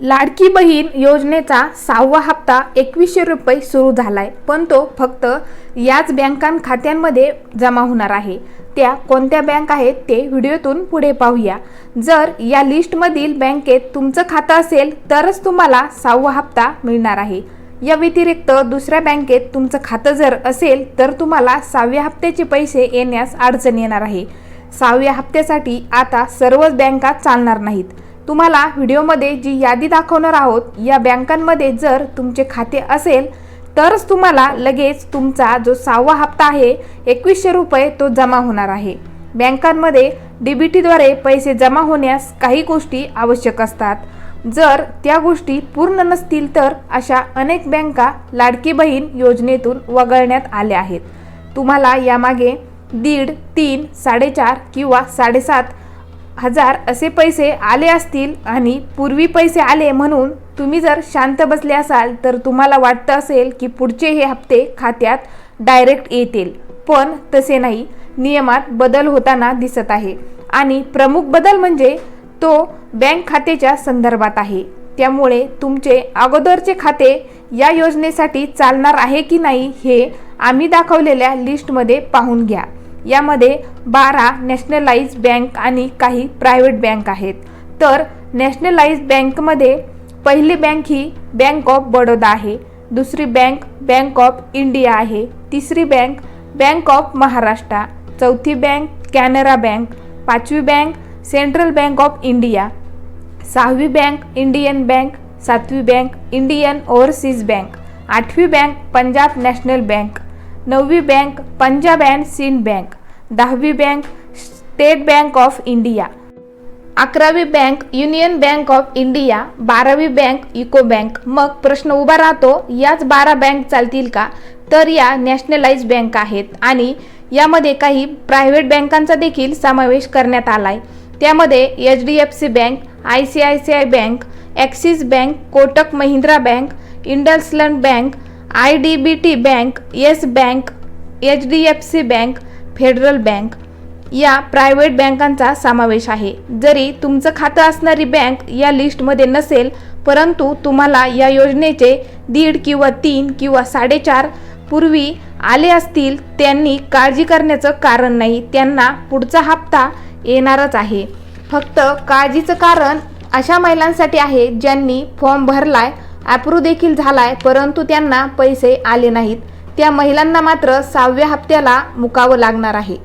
लाडकी बहीण योजनेचा सहावा हप्ता एकवीसशे रुपये सुरू झालाय पण तो फक्त याच बँकां खात्यांमध्ये जमा होणार आहे. त्या कोणत्या बँक आहेत ते व्हिडिओतून पुढे पाहूया. जर या लिस्टमधील बँकेत तुमचं खातं असेल तरच तुम्हाला सहावा हप्ता मिळणार आहे. या व्यतिरिक्त दुसऱ्या बँकेत तुमचं खातं जर असेल तर तुम्हाला सहाव्या हप्त्याचे पैसे येण्यास अडचण येणार आहे. सहाव्या हप्त्यासाठी आता सर्वच बँका चालणार नाहीत. तुम्हाला व्हिडिओमध्ये जी यादी दाखवणार आहोत या बँकांमध्ये जर तुमचे खाते असेल तरच तुम्हाला लगेच तुमचा जो सहावा हप्ता आहे एकवीसशे रुपये तो जमा होणार आहे. बँकांमध्ये डी बी टीद्वारे पैसे जमा होण्यास काही गोष्टी आवश्यक असतात. जर त्या गोष्टी पूर्ण नसतील तर अशा अनेक बँका लाडकी बहीण योजनेतून वगळण्यात आल्या आहेत. तुम्हाला यामागे दीड तीन साडेचार किंवा साडेसात हजार असे पैसे आले असतील आणि पूर्वी पैसे आले म्हणून तुम्ही जर शांत बसले असाल तर तुम्हाला वाटतं असेल की पुढचे हे हप्ते खात्यात डायरेक्ट येतील. पण तसे नाही. नियमात बदल होताना दिसत आहे. आणि प्रमुख बदल म्हणजे तो बँक खात्याच्या संदर्भात आहे. त्यामुळे तुमचे अगोदरचे खाते या योजनेसाठी चालणार आहे की नाही हे आम्ही दाखवलेल्या लिस्टमध्ये पाहून घ्या. यामध्ये बारा नॅशनलाइज बँक आणि काही प्रायव्हेट बँक आहेत. तर नॅशनलाइज बँकमध्ये पहिली बँक ही बँक ऑफ बडोदा आहे दुसरी बँक बँक ऑफ इंडिया आहे तिसरी बँक बँक ऑफ महाराष्ट्र चौथी बँक कॅनरा बँक पाचवी bank central bank of India सहावी बँक इंडियन बँक सातवी बँक इंडियन ओव्हरसीज बँक आठवी बँक पंजाब नॅशनल बँक. नववी bank Punjab and Sindh bank दहावी bank state bank of India. अकरावी bank union bank of India बारावी bank eco bank. मग प्रश्न उभा राहतो याच बारा बँक चालतील का? तर या नॅशनलाइज बँक आहेत आणि यामध्ये काही प्रायव्हेट बँकांचा देखील समावेश करण्यात आला आहे त्यामध्ये H D F C bank I C I C I bank Axis bank Kotak Mahindra bank IndusInd bank I D B T bank yes bank H D F C bank Federal bank या private बँकांचा समावेश आहे. जरी तुमचं खातं असणारी bank या लिस्टमध्ये नसेल परंतु तुम्हाला या योजनेचे दीड किंवा तीन किंवा साडेचार पूर्वी आले असतील त्यांनी काळजी करण्याचं कारण नाही. त्यांना पुढचा हप्ता येणारच आहे. फक्त काळजीचं कारण अशा महिलांसाठी आहे ज्यांनी फॉर्म भरलाय अप्रूव्ह देखील झालाय परंतु त्यांना पैसे आले नाहीत. त्या महिलांना मात्र सहाव्या हप्त्याला मुकावं लागणार आहे.